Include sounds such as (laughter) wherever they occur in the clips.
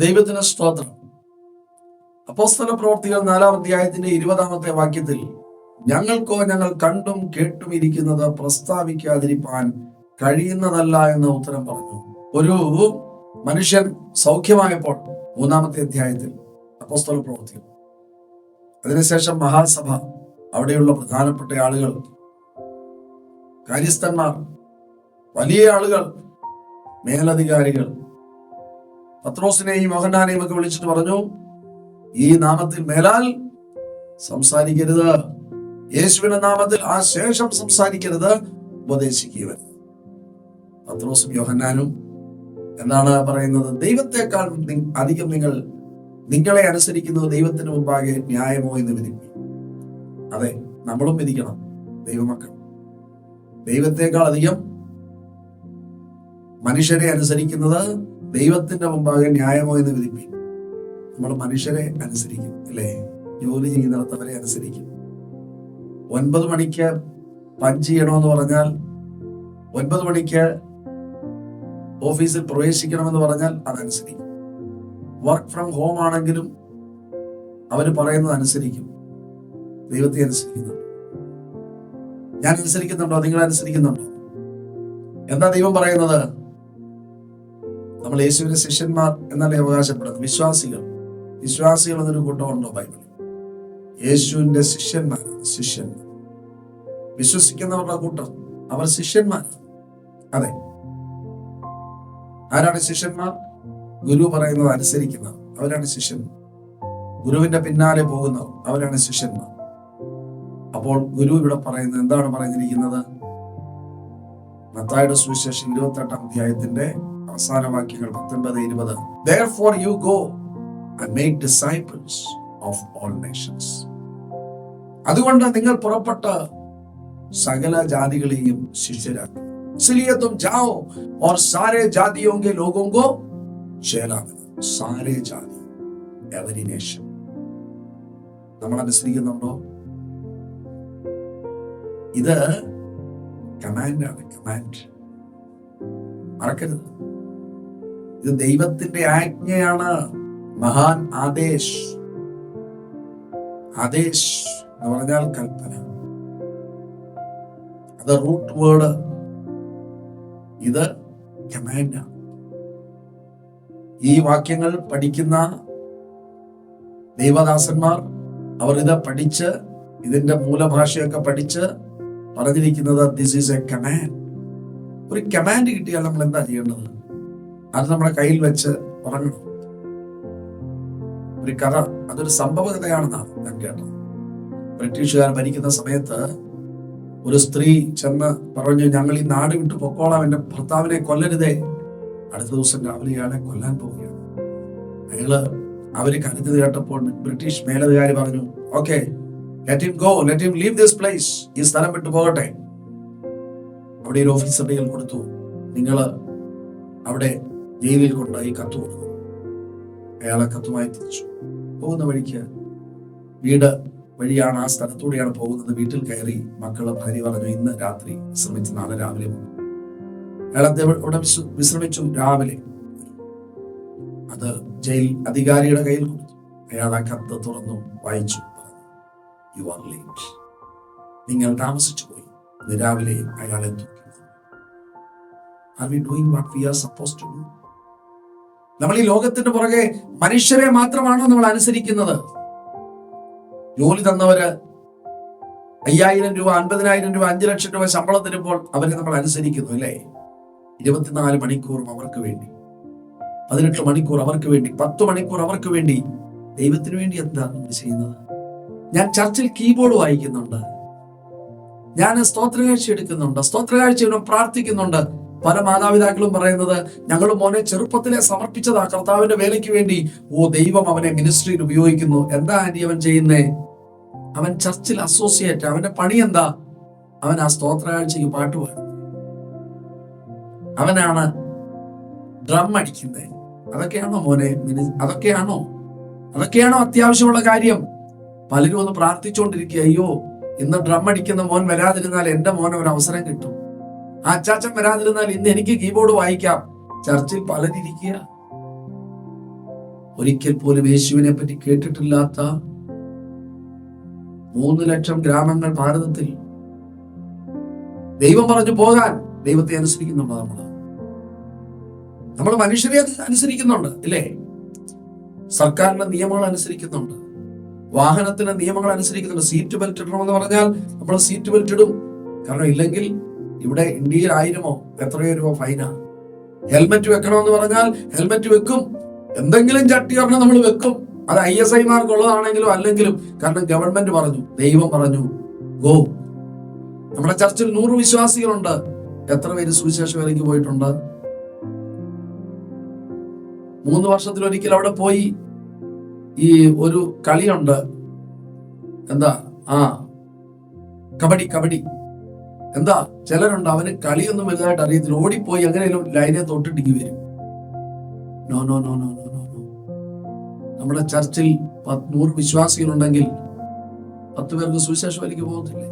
ദൈവത്തിന് സ്തോത്രം. അപ്പോസ്തല പ്രവർത്തികൾ നാലാം അധ്യായത്തിന്റെ ഇരുപതാമത്തെ വാക്യത്തിൽ ഞങ്ങൾക്കോ ഞങ്ങൾ കണ്ടും കേട്ടും ഇരിക്കുന്നത് പ്രസ്താവിക്കാതിരിക്കാൻ കഴിയുന്നതല്ല എന്ന ഉത്തരം പറഞ്ഞു. ഒരു മനുഷ്യൻ സൗഖ്യമായപ്പോൾ മൂന്നാമത്തെ അധ്യായത്തിൽ അപ്പോസ്തല പ്രവർത്തികൾ അതിനുശേഷം മഹാസഭ അവിടെയുള്ള പ്രധാനപ്പെട്ട ആളുകൾ കാര്യസ്ഥന്മാർ വലിയ ആളുകൾ മേലധികാരികൾ പത്രോസിനെയും യോഹന്നാനെയും ഒക്കെ വിളിച്ചിട്ട് പറഞ്ഞു ഈ നാമത്തിൽ മേലാൽ സംസാരിക്കരുത്. യേശുവിന്റെ നാമത്തിൽ ആ ശേഷം സംസാരിക്കരുത്. ഉപദേശിക്കുക പത്രോസും യോഹന്നാനും എന്താണ് പറയുന്നത്? ദൈവത്തെക്കാൾ അധികം നിങ്ങൾ നിങ്ങളെ അനുസരിക്കുന്നത് ദൈവത്തിന് മുമ്പാകെ ന്യായമോ എന്ന് വിധിക്കും. അതെ നമ്മളും വിധിക്കണം ദൈവമക്കൾ. ദൈവത്തെക്കാൾ അധികം മനുഷ്യരെ അനുസരിക്കുന്നത് ദൈവത്തിന്റെ മുമ്പാകെ ന്യായമോ എന്ന് വിധിപ്പിക്കും. നമ്മൾ മനുഷ്യരെ അനുസരിക്കും അല്ലേ? ജോലി ചെയ്യുന്നിടത്തവരെ അനുസരിക്കും. ഒൻപത് മണിക്ക് പഞ്ച് ചെയ്യണമെന്ന് പറഞ്ഞാൽ ഒൻപത് മണിക്ക് ഓഫീസിൽ പ്രവേശിക്കണമെന്ന് പറഞ്ഞാൽ അതനുസരിക്കും. വർക്ക് ഫ്രം ഹോം ആണെങ്കിലും അവർ പറയുന്നത് അനുസരിക്കും. ദൈവത്തെ അനുസരിക്കുന്നുണ്ട്. ഞാൻ അനുസരിക്കുന്നുണ്ടോ? നിങ്ങൾ അനുസരിക്കുന്നുണ്ടോ? എന്താ ദൈവം പറയുന്നത്? നമ്മൾ യേശുവിന്റെ ശിഷ്യന്മാർ എന്നല്ലേ അവകാശപ്പെടുന്നത് വിശ്വാസികൾ. വിശ്വാസികൾ എന്നൊരു കൂട്ടമുണ്ടോ ബൈബിളിൽ? യേശുവിന്റെ ശിഷ്യന്മാർ ശിഷ്യന്മാർ. വിശ്വസിക്കുന്നവരുടെ കൂട്ടം. അവർ ശിഷ്യന്മാർ അതെ. ആരാണ് ശിഷ്യന്മാർ? ഗുരു പറയുന്നത് അനുസരിക്കുന്നവർ. അവരാണ് ശിഷ്യന്മാർ. ഗുരുവിന്റെ പിന്നാലെ പോകുന്നവർ. അവരാണ് ശിഷ്യന്മാർ. അപ്പോൾ ഗുരു ഇവിടെ പറയുന്നത് എന്താണ് പറഞ്ഞിരിക്കുന്നത്? മത്തായുടെ സുവിശേഷം ഇരുപത്തെട്ടാം അധ്യായത്തിന്റെ അവസാന വാക്യങ്ങൾ പത്തൊൻപത് ഇരുപത് Therefore you go and make disciples of all nations. അതുകൊണ്ട് നിങ്ങൾ പുറപ്പെട്ട സകല ജാതികളെയും ശിഷ്യരാക്കും इसलिए तुम जाओ और सारे जातियों के लोगों को चेला बनाओ सारे जाति every nation നമ്മൾ അനുസരിക്കുന്നുണ്ടോ ഇത് കമാൻഡാണ് കമാൻഡ് മറക്കരുത് ഇത് ദൈവത്തിന്റെ ആജ്ഞയാണ്. മഹാൻ ആദേശ്. ആദേശ് എന്ന് പറഞ്ഞാൽ കൽപ്പന. അത് റൂട്ട് വേർഡ് ഇത് കമാൻഡ് ഈ വാക്യങ്ങൾ പഠിക്കുന്ന ദൈവദാസന്മാർ അവർ ഇത് പഠിച്ച് ഇതിന്റെ മൂലഭാഷയൊക്കെ പഠിച്ച് പറഞ്ഞിരിക്കുന്നത് ദിസ് ഈസ് എ കമാൻഡ് ഒരു കമാൻഡ് കിട്ടിയാൽ നമ്മൾ എന്താ ചെയ്യേണ്ടത്? അത് നമ്മുടെ കയ്യിൽ വെച്ച് ഉറങ്ങണം. ഒരു കഥ അതൊരു സംഭവ കഥയാണെന്നാണ് ഞാൻ കേട്ടത്. ബ്രിട്ടീഷുകാർ ഭരിക്കുന്ന സമയത്ത് ഒരു സ്ത്രീ ചെന്ന് പറഞ്ഞു ഞങ്ങൾ ഈ നാട് വിട്ടു പൊക്കോളാം എന്റെ ഭർത്താവിനെ കൊല്ലരുതേ. അടുത്ത ദിവസം രാവിലെ കൊല്ലാൻ പോവുകയാണ്. അയാൾ അവർ കരുതി കേട്ടപ്പോൾ ബ്രിട്ടീഷ് മേലധികാരി പറഞ്ഞു okay let him go let him leave this place ഈ സ്ഥലം വിട്ടു പോകട്ടെ. അവിടെ ഒരു കയ്യിൽ കൊടുത്തു നിങ്ങൾ അവിടെ ജയിലിൽ കൊണ്ടുപോയി കത്ത് കൊടുത്തു. അയാളെ കത്തുമായി തിരിച്ചു. പോകുന്ന വഴിക്ക് വീട് വഴിയാണ് ആ സ്ഥലത്തൂടെയാണ് പോകുന്നത്. വീട്ടിൽ കയറി മക്കൾ ഭാര്യ പറഞ്ഞു ഇന്ന് രാത്രി വിശ്രമിച്ച് നാളെ രാവിലെ പോകും. അദ്ദേഹം അവിടെ വിശ്ര- വിശ്രമിച്ചു രാവിലെ. അത് ജയിൽ അധികാരിയുടെ കയ്യിൽ കൊടുത്തു. അയാൾ ആ കത്ത് തുറന്നു വായിച്ചു. യു ആർ ലേറ്റ് നിങ്ങൾ താമസിച്ചു പോയി. രാവിലെ അയാളെ are we doing what we are suppose to do നമ്മൾ ഈ ലോകത്തിന്റെ പുറകെ മനുഷ്യരെ മാത്രമാണോ നമ്മൾ അനുസരിക്കുന്നത്? ജോലി തന്നവര് അയ്യായിരം രൂപ അൻപതിനായിരം രൂപ അഞ്ചു ലക്ഷം രൂപ ശമ്പളം തരുമ്പോൾ അവരെ നമ്മൾ അനുസരിക്കുന്നു അല്ലേ? ഇരുപത്തിനാല് മണിക്കൂറും അവർക്ക് വേണ്ടി. പതിനെട്ട് മണിക്കൂർ അവർക്ക് വേണ്ടി പത്ത് മണിക്കൂർ അവർക്ക് വേണ്ടി ദൈവത്തിന് വേണ്ടി എന്താണ് നമ്മൾ ചെയ്യുന്നത്? ഞാൻ ചർച്ചിൽ കീബോർഡ് വായിക്കുന്നുണ്ട്. ഞാൻ സ്തോത്രകാഴ്ച എടുക്കുന്നുണ്ട്. സ്തോത്രകാഴ്ച പ്രാർത്ഥിക്കുന്നുണ്ട്. പല മാതാപിതാക്കളും പറയുന്നത് ഞങ്ങൾ മോനെ ചെറുപ്പത്തിലെ സമർപ്പിച്ചതാ കർത്താവിന്റെ വേലയ്ക്ക് വേണ്ടി. ഓ ദൈവം അവനെ മിനിസ്ട്രിയിൽ ഉപയോഗിക്കുന്നു. എന്താ ആന്റി അവൻ ചെയ്യുന്നേ? അവൻ ചർച്ചിൽ അസോസിയേറ്റ് അവന്റെ പണി എന്താ? അവൻ ആ സ്തോത്രകാഴ്ചയ്ക്ക് പാട്ട് പാടും അവനാണ് ഡ്രം അടിക്കുന്നത് അതൊക്കെയാണോ മോനെ? മിനി- അതൊക്കെയാണോ? അതൊക്കെയാണോ അത്യാവശ്യമുള്ള കാര്യം? പലരും ഒന്ന് പ്രാർത്ഥിച്ചുകൊണ്ടിരിക്കുക അയ്യോ ഇന്ന് ഡ്രം അടിക്കുന്ന മോൻ വരാതിരുന്നാൽ എന്റെ മോനെ ഒരു അവസരം കിട്ടും. ആ അച്ചാച്ചൻ വരാതിരുന്നാൽ ഇന്ന് എനിക്ക് കീബോർഡ് വായിക്കാം. ചർച്ചിൽ പലതിരിക്കുക ഒരിക്കൽ പോലും യേശുവിനെ പറ്റി കേട്ടിട്ടില്ലാത്ത മൂന്ന് ലക്ഷം ഗ്രാമങ്ങൾ ഭാരതത്തിൽ. ദൈവം പറഞ്ഞു പോകാൻ ദൈവത്തെ അനുസരിക്കുന്നുണ്ട് നമ്മൾ നമ്മൾ മനുഷ്യരെ അനുസരിക്കുന്നുണ്ട് അല്ലേ സർക്കാരിന്റെ നിയമങ്ങൾ അനുസരിക്കുന്നുണ്ട്. വാഹനത്തിന്റെ നിയമങ്ങൾ അനുസരിക്കുന്നുണ്ട്. സീറ്റ് ബെൽറ്റ് ഇടണമെന്ന് പറഞ്ഞാൽ നമ്മൾ സീറ്റ് ബെൽറ്റ് ഇടും. കാരണം ഇല്ലെങ്കിൽ ഇവിടെ ഇന്ത്യയിൽ ആയിരമോ എത്രയോ രൂപ ഫൈനാ ഹെൽമെറ്റ് വെക്കണമെന്ന് പറഞ്ഞാൽ ഹെൽമെറ്റ് വെക്കും. എന്തെങ്കിലും ചട്ടി പറഞ്ഞാൽ നമ്മൾ വെക്കും. അത് ഐ എസ് ഐമാർക്കുള്ളതാണെങ്കിലും അല്ലെങ്കിലും കാരണം ഗവൺമെന്റ് പറഞ്ഞു ദൈവം പറഞ്ഞു ഗോ. നമ്മുടെ ചർച്ചിൽ നൂറ് വിശ്വാസികളുണ്ട്. എത്ര പേര് സുവിശേഷ വേലയ്ക്ക് പോയിട്ടുണ്ട്? മൂന്ന് വർഷത്തിലൊരിക്കൽ അവിടെ പോയി. ഈ ഒരു കളിയുണ്ട്. എന്താ? ആ കബഡി കബഡി. എന്താ? ചിലരുണ്ട് അവന് കളിയൊന്നും വലുതായിട്ട് അറിയത്തില്ല. ഓടിപ്പോയി എങ്ങനെയും ലൈനെ തൊട്ടിട്ടിങ്ങി വരും. No no no no no no no നമ്മുടെ ചർച്ചിൽ നൂറ് വിശ്വാസികളുണ്ടെങ്കിൽ പത്ത് പേർക്ക് സുവിശേഷം വലിക്ക് പോകത്തില്ലേ?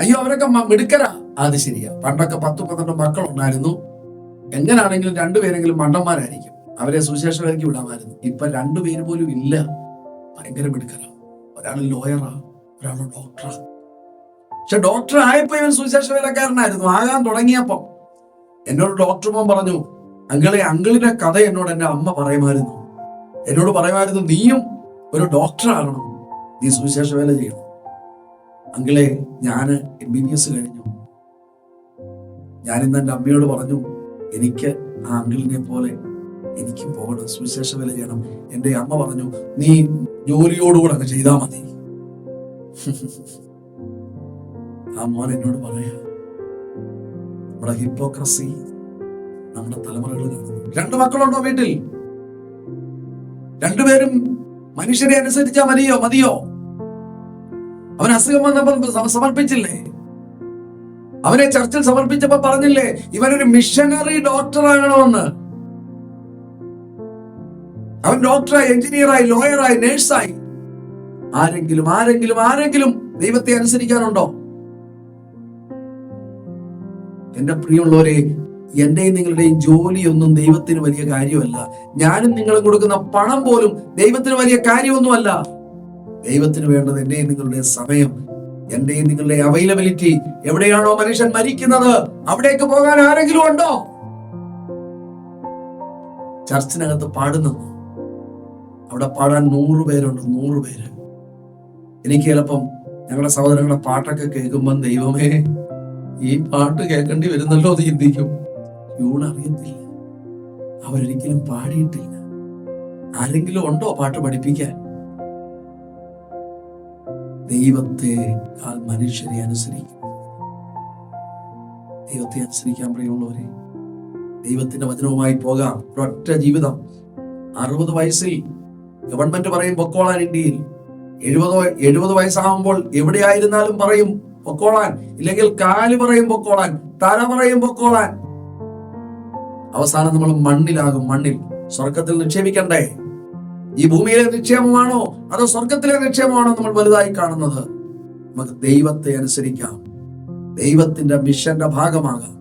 അയ്യോ അവരൊക്കെ മിടുക്കരാ. അത് ശരിയാ. പണ്ടൊക്കെ പത്ത് പന്ത്രണ്ട് മക്കളുണ്ടായിരുന്നു. എങ്ങനാണെങ്കിലും രണ്ടുപേരെങ്കിലും മണ്ടന്മാരായിരിക്കും. അവരെ സുവിശേഷ വേലയ്ക്ക് വിടാമായിരുന്നു. ഇപ്പൊ രണ്ടുപേര് പോലും ഇല്ല. ഭയങ്കര മിടുക്കരാ. ഒരാൾ ലോയറാ ഒരാൾ ഡോക്ടറാ. പക്ഷെ ഡോക്ടർ ആയപ്പോ ഇവൻ സുവിശേഷ വേലക്കാരനായിരുന്നു ആകാൻ തുടങ്ങിയപ്പോ എന്നോട് ഡോക്ടർ മോൻ പറഞ്ഞു അങ്കിളെ അങ്കിളിന്റെ കഥ എന്നോട് എന്റെ അമ്മ പറയുമായിരുന്നു. എന്നോട് പറയുമായിരുന്നു നീയും ഒരു ഡോക്ടർ ആകണം. നീ സുവിശേഷ വേല ചെയ്യണം. അങ്കിളെ ഞാൻ എം ബി ബി എസ് കഴിഞ്ഞു. ഞാൻ ഇന്ന് എന്റെ അമ്മയോട് പറഞ്ഞു എനിക്ക് ആ അങ്കിളിനെ പോലെ എനിക്കും പോകണം. സുവിശേഷ വേല ചെയ്യണം. എന്റെ അമ്മ പറഞ്ഞു നീ ജോലിയോടുകൂടെ അങ്ങ് ചെയ്താൽ മതി. (laughs) ആ മോൻ എന്നോട് പറയാ നമ്മുടെ ഹിപ്പോക്രസി നമ്മുടെ തലമുറകളിൽ രണ്ട് മക്കളുണ്ടോ വീട്ടിൽ? രണ്ടുപേരും മനുഷ്യരെ അനുസരിച്ചാ മതിയോ? മതിയോ? അവൻ അസുഖം വന്നപ്പോൾ സമർപ്പിച്ചില്ലേ? അവനെ ചർച്ചിൽ സമർപ്പിച്ചപ്പോ പറഞ്ഞില്ലേ ഇവനൊരു മിഷനറി ഡോക്ടർ ആകണമെന്ന്. അവൻ ഡോക്ടറായി എഞ്ചിനീയറായി ലോയറായി നേഴ്സായി. ആരെങ്കിലും ആരെങ്കിലും ആരെങ്കിലും ദൈവത്തെ അനുസരിക്കാനുണ്ടോ? എന്റെ പ്രിയമുള്ളവരെ എന്റെയും നിങ്ങളുടെയും ജോലിയൊന്നും ദൈവത്തിന് വലിയ കാര്യമല്ല. ഞാനും നിങ്ങളും കൊടുക്കുന്ന പണം പോലും ദൈവത്തിന് വലിയ കാര്യമൊന്നുമല്ല. ദൈവത്തിന് വേണ്ടത് എന്റെയും നിങ്ങളുടെ സമയം എന്റെയും നിങ്ങളുടെ അവൈലബിലിറ്റി എവിടെയാണോ മനുഷ്യൻ മരിക്കുന്നത്? അവിടേക്ക് പോകാൻ ആരെങ്കിലും ഉണ്ടോ? ചർച്ചിനകത്ത് പാടുന്നു. അവിടെ പാടാൻ നൂറ് പേരുണ്ട് നൂറ് പേര്. എനിക്ക് ചിലപ്പം ഞങ്ങളുടെ സഹോദരങ്ങളുടെ പാട്ടൊക്കെ കേൾക്കുമ്പോൾ ദൈവമേ ഈ പാട്ട് കേൾക്കേണ്ടി വരുന്നല്ലോ അത് ചിന്തിക്കും. ട്യൂൺ അറിയത്തില്ല. അവരൊരിക്കലും പാടിയിട്ടില്ല. ആരെങ്കിലും ഉണ്ടോ പാട്ട് പഠിപ്പിക്കാൻ? ദൈവത്തെ മനുഷ്യരെ അനുസരിക്കും. ദൈവത്തെ അനുസരിക്കാൻ പ്രിയമുള്ളവരെ ദൈവത്തിന്റെ വചനവുമായി പോകാം. ഒരൊറ്റ ജീവിതം. അറുപത് വയസ്സിൽ ഗവൺമെന്റ് പറയും പൊക്കോളാൻ ഇന്ത്യയിൽ. എഴുപതോ എഴുപത് വയസ്സാകുമ്പോൾ എവിടെയായിരുന്നാലും പറയും പൊക്കോളാൻ. ഇല്ലെങ്കിൽ കാൽ പറയും പൊക്കോളാൻ തല പറയും പൊക്കോളാൻ. അവസാനം നമ്മൾ മണ്ണിലാകും മണ്ണിൽ സ്വർഗത്തിൽ നിക്ഷേപിക്കണ്ടേ? ഈ ഭൂമിയിലെ നിക്ഷേപമാണോ? അതോ സ്വർഗത്തിലെ നിക്ഷേപമാണോ നമ്മൾ വലുതായി കാണുന്നത്? നമുക്ക് ദൈവത്തെ അനുസരിക്കാം. ദൈവത്തിന്റെ മിഷന്റെ ഭാഗമാകാം.